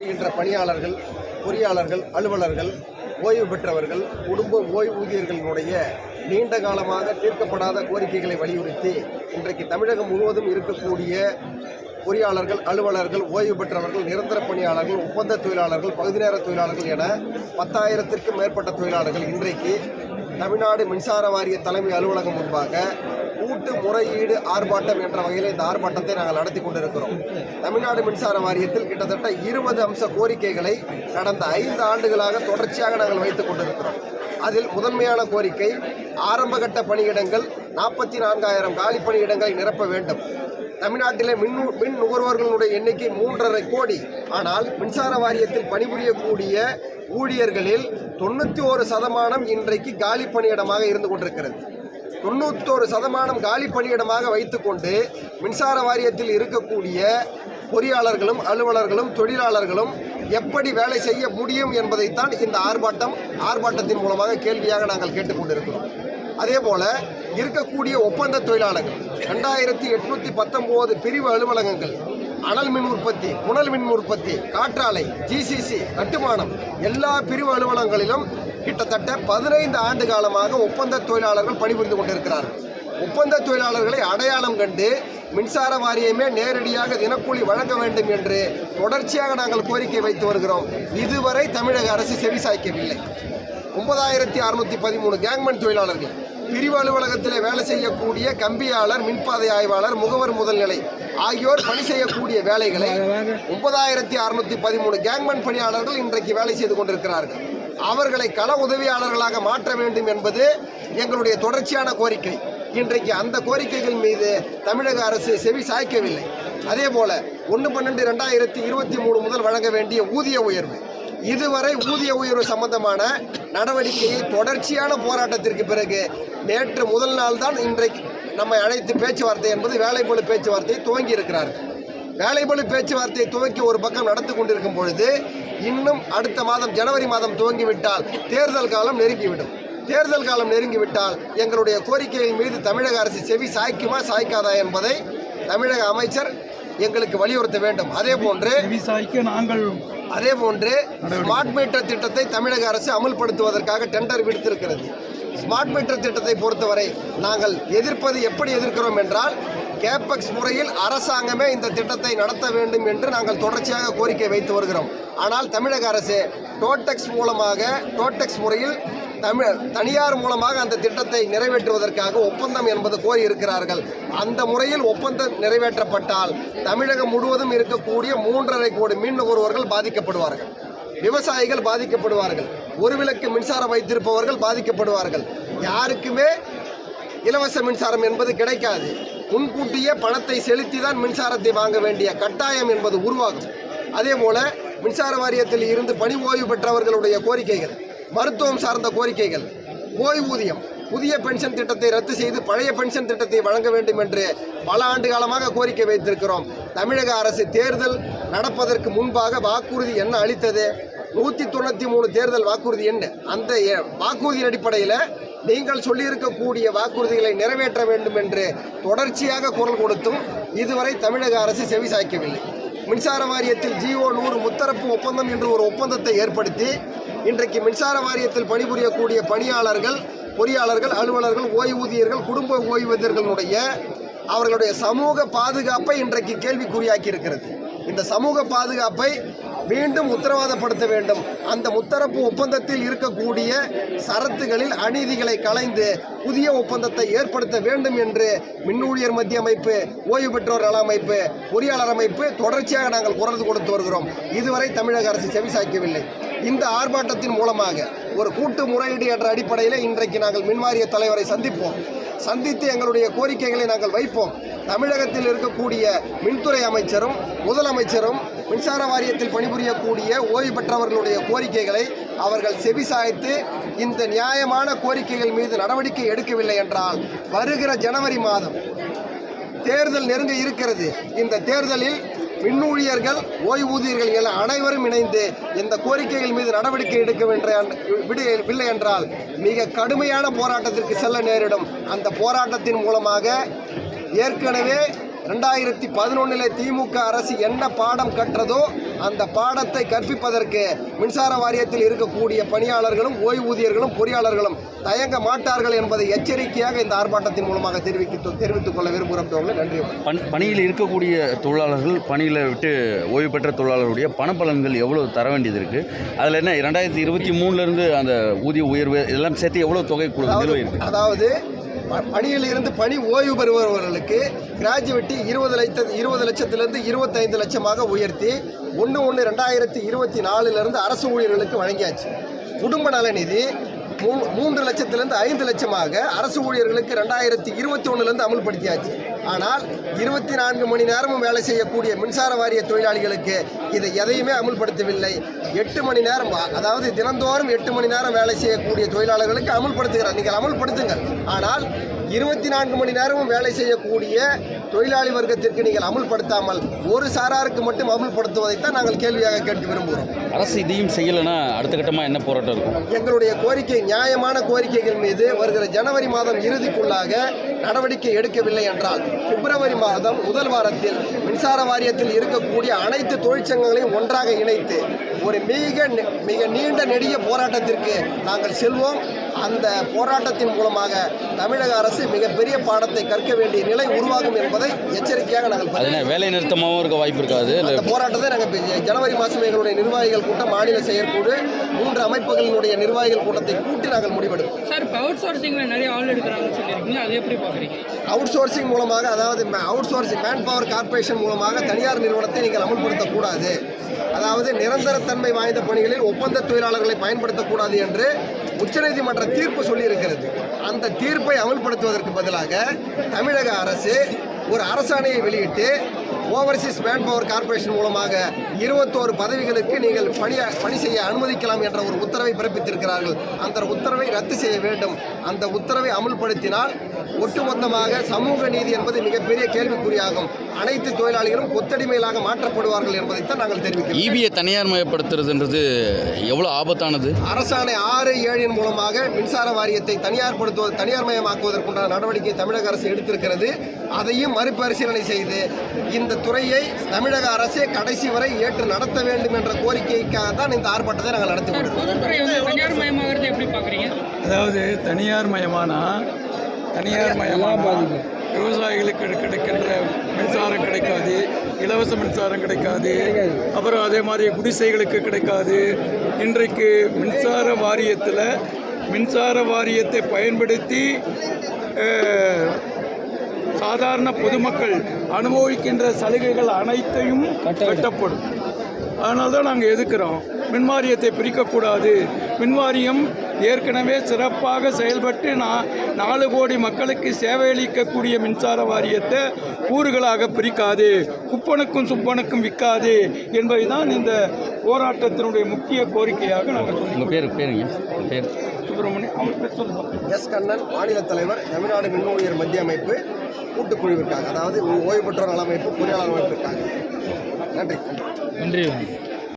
செய்கின்ற பணியாளர்கள் பொறியாளர்கள் அலுவலர்கள் ஓய்வு பெற்றவர்கள் குடும்ப ஓய்வூதியர்களுடைய நீண்ட காலமாக தீர்க்கப்படாத கோரிக்கைகளை வலியுறுத்தி இன்றைக்கு தமிழகம் முழுவதும் இருக்கக்கூடிய பொறியாளர்கள் அலுவலர்கள் ஓய்வு பெற்றவர்கள் நிரந்தர பணியாளர்கள் ஒப்பந்த தொழிலாளர்கள் பகுதி நேர தொழிலாளர்கள் என பத்தாயிரத்திற்கும் மேற்பட்ட தொழிலாளர்கள் இன்றைக்கு தமிழ்நாடு மின்சார வாரிய தலைமை அலுவலகம் முன்பாக கூட்டு முறையீடு ஆர்ப்பாட்டம் என்ற வகையில் இந்த ஆர்ப்பாட்டத்தை நாங்கள் நடத்தி கொண்டிருக்கிறோம். தமிழ்நாடு மின்சார வாரியத்தில் கிட்டத்தட்ட இருபது அம்ச கோரிக்கைகளை கடந்த ஐந்து ஆண்டுகளாக தொடர்ச்சியாக நாங்கள் வைத்துக் கொண்டிருக்கிறோம். அதில் முதன்மையான கோரிக்கை ஆரம்பகட்ட பணியிடங்கள் நாற்பத்தி நான்காயிரம் காலி பணியிடங்களை நிரப்ப வேண்டும். தமிழ்நாட்டிலே மின் மின் நுகர்வோர்களுடைய எண்ணிக்கை மூன்றரை கோடி. ஆனால் மின்சார வாரியத்தில் பணிபுரியக்கூடிய ஊழியர்களில் தொண்ணூற்றி ஒரு சதமானம் இன்றைக்கு காலி பணியிடமாக இருந்து கொண்டிருக்கிறது. தொண்ணூத்தோரு சதமானம் காலி பணியிடமாக வைத்துக்கொண்டு மின்சார வாரியத்தில் இருக்கக்கூடிய பொறியாளர்களும் அலுவலர்களும் தொழிலாளர்களும் எப்படி வேலை செய்ய முடியும் என்பதைத்தான் இந்த ஆர்ப்பாட்டம் ஆர்ப்பாட்டத்தின் மூலமாக கேள்வியாக நாங்கள் கேட்டுக்கொண்டிருக்கிறோம். அதே போல் இருக்கக்கூடிய ஒப்பந்த தொழிலாளர்கள் ரெண்டாயிரத்தி எட்நூற்றி பத்தொம்போது பிரிவு அலுவலகங்கள் அனல் மின் உற்பத்தி புனல் மின் உற்பத்தி காற்றாலை ஜிசிசி கட்டுமானம் எல்லா பிரிவு அலுவலகங்களிலும் கிட்டத்தட்ட பதினைந்து ஆண்டு காலமாக ஒப்பந்த தொழிலாளர்கள் பணிபுரிந்து கொண்டிருக்கிறார்கள். ஒப்பந்த தொழிலாளர்களை அடையாளம் கண்டு மின்சார வாரியமே நேரடியாக தினக்கூலி வழங்க வேண்டும் என்று தொடர்ச்சியாக நாங்கள் கோரிக்கை வைத்து வருகிறோம். இதுவரை தமிழக அரசு செவிசாய்க்கவில்லை ஒன்பதாயிரத்தி அறுநூத்தி பதிமூணு கேங்மேன் தொழிலாளர்கள் பிரிவு அலுவலகத்தில் வேலை செய்யக்கூடிய கம்பியாளர் மின்பாதை ஆய்வாளர் முகவர் முதல்நிலை ஆகியோர் பணி செய்யக்கூடிய வேலைகளை ஒன்பதாயிரத்தி அறுநூத்தி பதிமூணு கேங்மேன் பணியாளர்கள் இன்றைக்கு வேலை செய்து கொண்டிருக்கிறார்கள். அவர்களை கள உதவியாளர்களாக மாற்ற வேண்டும் என்பது எங்களுடைய தொடர்ச்சியான கோரிக்கை. இன்றைக்கு அந்த கோரிக்கைகள் மீது தமிழக அரசு செவி சாய்க்கவில்லை. அதே போல ஒன்று பன்னெண்டு ரெண்டாயிரத்தி இருபத்தி மூணு முதல் வழங்க வேண்டிய ஊதிய உயர்வு. இதுவரை ஊதிய உயர்வு சம்பந்தமான நடவடிக்கையை தொடர்ச்சியான போராட்டத்திற்கு பிறகு நேற்று முதல் நாள் தான் இன்றைக்கு நம்மை அழைத்து பேச்சுவார்த்தை என்பது வேலைப்பழு பேச்சுவார்த்தை துவங்கி இருக்கிறார்கள் வேலைப்பழு பேச்சுவார்த்தையை துவக்கி ஒரு பக்கம் நடத்தி கொண்டிருக்கும் பொழுது இன்னும் அடுத்த மாதம் ஜனவரி மாதம் துவங்கிவிட்டால் தேர்தல் காலம் நெருங்கிவிடும். தேர்தல் காலம் நெருங்கிவிட்டால் எங்களுடைய கோரிக்கைகள் மீது தமிழக அரசு செவி சாய்க்குமா சாய்க்காதா என்பதை தமிழக அமைச்சர் எங்களுக்கு வலியுறுத்த வேண்டும். அதே போன்று நாங்கள் அதே போன்று ஸ்மார்ட் மீட்டர் திட்டத்தை தமிழக அரசு அமல்படுத்துவதற்காக டெண்டர் விடுத்திருக்கிறது. ஸ்மார்ட் மீட்டர் திட்டத்தை பொறுத்தவரை நாங்கள் எதிர்ப்பது எப்படி எதிர்க்கிறோம் என்றால் கேபெக்ஸ் முறையில் அரசாங்கமே இந்த திட்டத்தை நடத்த வேண்டும் என்று நாங்கள் தொடர்ச்சியாக கோரிக்கை வைத்து வருகிறோம். ஆனால் தமிழக அரசு டோட்டெக்ஸ் மூலமாக டோட்டெக்ஸ் முறையில் தமிழ் தனியார் மூலமாக அந்த திட்டத்தை நிறைவேற்றுவதற்காக ஒப்பந்தம் என்பது கோரி இருக்கிறார்கள் அந்த முறையில் ஒப்பந்தம் நிறைவேற்றப்பட்டால் தமிழகம் முழுவதும் இருக்கக்கூடிய மூன்றரை கோடி மீன் நுகர்வோர்கள் பாதிக்கப்படுவார்கள். விவசாயிகள் பாதிக்கப்படுவார்கள். ஒரு விளக்கு மின்சாரம் வைத்திருப்பவர்கள் பாதிக்கப்படுவார்கள். யாருக்குமே இலவச மின்சாரம் என்பது கிடைக்காது. முன்கூட்டியே பணத்தை செலுத்தி தான் மின்சாரத்தை வாங்க வேண்டிய கட்டாயம் என்பது உருவாகும் அதே போல மின்சார வாரியத்தில் இருந்து பணி ஓய்வு பெற்றவர்களுடைய கோரிக்கைகள் மருத்துவம் சார்ந்த கோரிக்கைகள் ஓய்வூதியம் புதிய பென்ஷன் திட்டத்தை ரத்து செய்து பழைய பென்ஷன் திட்டத்தை வழங்க வேண்டும் என்று பல ஆண்டு காலமாக கோரிக்கை வைத்திருக்கிறோம். தமிழக அரசு தேர்தல் நடப்பதற்கு முன்பாக வாக்குறுதி என்ன அளித்தது? நூற்றி தொண்ணூற்றி மூணு தேர்தல் வாக்குறுதி என்ன அந்த வாக்குறுதியின் அடிப்படையில் நீங்கள் சொல்லியிருக்கக்கூடிய வாக்குறுதிகளை நிறைவேற்ற வேண்டும் என்று தொடர்ச்சியாக குரல் கொடுத்தும் இதுவரை தமிழக அரசு செவி சாய்க்கவில்லை. மின்சார வாரியத்தில் ஜிஓ நூறு முத்தரப்பு ஒப்பந்தம் என்று ஒரு ஒப்பந்தத்தை ஏற்படுத்தி இன்றைக்கு மின்சார வாரியத்தில் பணிபுரியக்கூடிய பணியாளர்கள் பொறியாளர்கள் அலுவலர்கள் ஓய்வூதியர்கள் குடும்ப ஓய்வூதியர்களுடைய அவர்களுடைய சமூக பாதுகாப்பை இன்றைக்கு கேள்விக்குறியாக்கி இருக்கிறது இந்த சமூக பாதுகாப்பை மீண்டும் உத்தரவாதப்படுத்த வேண்டும். அந்த முத்தரப்பு ஒப்பந்தத்தில் இருக்கக்கூடிய சரத்துகளில் அநீதிகளை களைந்து புதிய ஒப்பந்தத்தை ஏற்படுத்த வேண்டும் என்று மின் ஊழியர் மத்திய அமைப்பு ஓய்வு பெற்றோர் நல அமைப்பு பொறியாளர் அமைப்பு தொடர்ச்சியாக நாங்கள் குரல் கொடுத்து வருகிறோம். இதுவரை தமிழக அரசு செவிசாய்க்கவில்லை. இந்த ஆர்ப்பாட்டத்தின் மூலமாக ஒரு கூட்டு முறையீடு என்ற அடிப்படையில் இன்றைக்கு நாங்கள் மின்வாரிய தலைவரை சந்திப்போம். சந்தித்து எங்களுடைய கோரிக்கைகளை நாங்கள் வைப்போம். தமிழகத்தில் இருக்கக்கூடிய மின்துறை அமைச்சரும் முதலமைச்சரும் மின்சார வாரியத்தில் பணிபுரியக்கூடிய ஓய்வு பெற்றவர்களுடைய கோரிக்கைகளை அவர்கள் செவிசாய்த்து இந்த நியாயமான கோரிக்கைகள் மீது நடவடிக்கை எடுக்கவில்லை என்றால் வருகிற ஜனவரி மாதம் தேர்தல் நெருங்க இருக்கிறது. இந்த தேர்தலில் மின்னூழியர்கள் ஓய்வூதியர்கள் என அனைவரும் இணைந்து இந்த கோரிக்கைகள் மீது நடவடிக்கை எடுக்க விடவில்லை என்றால் மிக கடுமையான போராட்டத்திற்கு செல்ல நேரிடும். அந்த போராட்டத்தின் மூலமாக ஏற்கனவே ரெண்டாயிரத்தி பதினொன்றில் திமுக அரசு என்ன பாடம் கற்றதோ அந்த பாடத்தை கற்பிப்பதற்கு மின்சார வாரியத்தில் இருக்கக்கூடிய பணியாளர்களும் ஓய்வூதியர்களும் பொறியாளர்களும் தயங்க மாட்டார்கள் என்பதை எச்சரிக்கையாக இந்த ஆர்ப்பாட்டத்தின் மூலமாக தெரிவித்து தெரிவித்துக் கொள்ள விரும்புகிறோம் தோழர்களே. நன்றி பணியில் இருக்கக்கூடிய தொழிலாளர்கள் பணியில் விட்டு ஓய்வு பெற்ற தொழிலாளருடைய பணப்பலன்கள் எவ்வளோ தர வேண்டியது இருக்குது அதில் என்ன ரெண்டாயிரத்தி இருபத்தி மூணுலேருந்து அந்த ஊதிய உயர்வு இதெல்லாம் சேர்த்து எவ்வளோ தொகை கொடு நிலுவை இருக்குது அதாவது பணியில் இருந்து பணி ஓய்வு பெறுபவர்களுக்கு கிராஜுவேட்டி இருபது லட்ச இருபது லட்சத்திலிருந்து இருபத்தைந்து லட்சமாக உயர்த்தி ஒன்று ஒன்று ரெண்டாயிரத்தி இருபத்தி நாலுலேருந்து அரசு ஊழியர்களுக்கு வழங்கியாச்சு. குடும்ப நலநிதி மூன்று லட்சத்திலிருந்து ஐந்து லட்சமாக அரசு ஊழியர்களுக்கு ரெண்டாயிரத்தி இருபத்தி ஒன்றுலேருந்து அமல்படுத்தியாச்சு. ஆனால் இருபத்தி நான்கு மணி நேரமும் வேலை செய்யக்கூடிய மின்சார வாரிய தொழிலாளிகளுக்கு இதை எதையுமே அமல்படுத்தவில்லை. எட்டு மணி நேரம் அதாவது தினந்தோறும் எட்டு மணி நேரம் வேலை செய்யக்கூடிய தொழிலாளர்களுக்கு அமல்படுத்துகிறார். நீங்கள் அமல்படுத்துங்கள். ஆனால் இருபத்தி நான்கு மணி நேரமும் வேலை செய்யக்கூடிய தொழிலாளி வர்க்கத்திற்கு நீங்கள் அமுல்படுத்தாமல் ஒரு சாராருக்கு மட்டும் அமுல்படுத்துவதைத்தான் நாங்கள் கேள்வியாக கேட்க விரும்புகிறோம். அரசு இதையும் செய்யலைன்னா அடுத்த கட்டமாக என்ன போராட்டம் இருக்கும்? எங்களுடைய கோரிக்கை நியாயமான கோரிக்கைகள் மீது வருகிற ஜனவரி மாதம் இறுதிக்குள்ளாக நடவடிக்கை எடுக்கவில்லை என்றால் பிப்ரவரி மாதம் முதல் வாரத்தில் மின்சார வாரியத்தில் இருக்கக்கூடிய அனைத்து தொழிற்சங்கங்களையும் ஒன்றாக இணைத்து ஒரு மிக மிக நீண்ட நெடிய போராட்டத்திற்கு நாங்கள் செல்வோம். அந்த போராட்டத்தின் மூலமாக தமிழக அரசு மிகப்பெரிய பாடத்தை கற்க வேண்டிய நிலை உருவாகும் என்பதை எச்சரிக்கையாக நாங்கள் வேலை நிறுத்தமாகவும் இருக்க வாய்ப்பு இருக்காது? அந்த போராட்டத்தை நாங்கள் ஜனவரி மாதம் எங்களுடைய நிர்வாகிகள் கூட்டம் மாநில செயற்குழு மூன்று அமைப்புகளினுடைய நிர்வாகிகள் கூட்டத்தை கூட்டி நாங்கள் முடிவெடுப்போம். சார் அவுட் சோர்சிங்கில் நிறைய ஆள் எடுக்கிறாங்கன்னு சொல்லியிருக்கீங்க அதை எப்படி பார்க்குறீங்க அவுட் சோர்சிங் மூலமாக அதாவது outsourcing manpower corporation மூலமாக தனியார் நிறுவனத்தை நீங்கள் அமல்படுத்தக்கூடாது. அதாவது நிரந்தரத்தன்மை வாய்ந்த பணிகளில் ஒப்பந்த தொழிலாளர்களை பயன்படுத்தக்கூடாது என்று உச்சநீதிமன்ற தீர்ப்பு சொல்லியிருக்கிறது. அந்த தீர்ப்பை அமல்படுத்துவதற்கு பதிலாக தமிழக அரசு ஒரு அரசாணையை வெளியிட்டு ஓவர்சீஸ் மேன் பவர் கார்ப்பரேஷன் மூலமாக இருபத்தோரு பதவிகளுக்கு நீங்கள் பணி பணி செய்ய அனுமதிக்கலாம் என்ற ஒரு உத்தரவை பிறப்பித்திருக்கிறார்கள். அந்த உத்தரவை ரத்து செய்ய வேண்டும். அந்த உத்தரவை அமல்படுத்தினால் ஒட்டுமொத்தமாக சமூக நீதி என்பது மிகப்பெரிய கேள்விக்குறியாகும். அனைத்து தொழிலாளிகளும் கொத்தடிமைகளாக மாற்றப்படுவார்கள் என்பதைத்தான் நாங்கள் தெரிவிக்கிறோம். ஈபியை தனியார் மயப்படுத்துறதுன்றது எவ்வளோ ஆபத்தானது? அரசாணை ஆறு ஏழின் மூலமாக மின்சார வாரியத்தை தனியார்படுத்துவது தனியார் மயமாக்குவதற்குண்டான நடவடிக்கை தமிழக அரசு எடுத்திருக்கிறது. அதையும் மறுபரிசீலனை செய்து இந்த துறையை தமிழக அரசே கடைசி வரை ஏற்று நடத்த வேண்டும் என்ற கோரிக்கைக்காக தான் இந்த ஆர்ப்பாட்டத்தை நாங்கள் நடத்தி தனியார் பார்க்குறீங்க? அதாவது தனியார் மயமானா தனியார் மயமானா விவசாயிகளுக்கு கிடைக்கின்ற மின்சாரம் கிடைக்காது இலவச மின்சாரம் கிடைக்காது அப்புறம் அதே மாதிரி குடிசைகளுக்கு கிடைக்காது. இன்றைக்கு மின்சார வாரியத்தில் மின்சார வாரியத்தை பயன்படுத்தி சாதாரண பொதுமக்கள் அனுபவிக்கின்ற சலுகைகள் அனைத்தையும் கட்டப்படும். அதனால தான் நாங்கள் எதுக்குறோம்? மின்வாரியத்தை பிரிக்கக்கூடாது. மின்வாரியம் ஏற்கனவே சிறப்பாக செயல்பட்டு நான் நாலு கோடி மக்களுக்கு சேவையளிக்கக்கூடிய மின்சார வாரியத்தை கூறுகளாக பிரிக்காது குப்பனுக்கும் சுப்பனுக்கும் விற்காது என்பதை தான் இந்த போராட்டத்தினுடைய முக்கிய கோரிக்கையாக நாங்கள் உங்கள் சொல்லுவோம் பேர் பேருங்க. பேர்? சுப்பிரமணியம் அவர் பேர் சொல்லுங்கள் எஸ் கண்ணன் மாநில தலைவர் தமிழ்நாடு மின் ஊழியர் மத்திய அமைப்பு கூட்டுக்குழுவிற்காக அதாவது ஓய்வு பெற்றோர் நல அமைப்பு பொறியாளர் அமைப்பிற்காக. நன்றி நன்றி.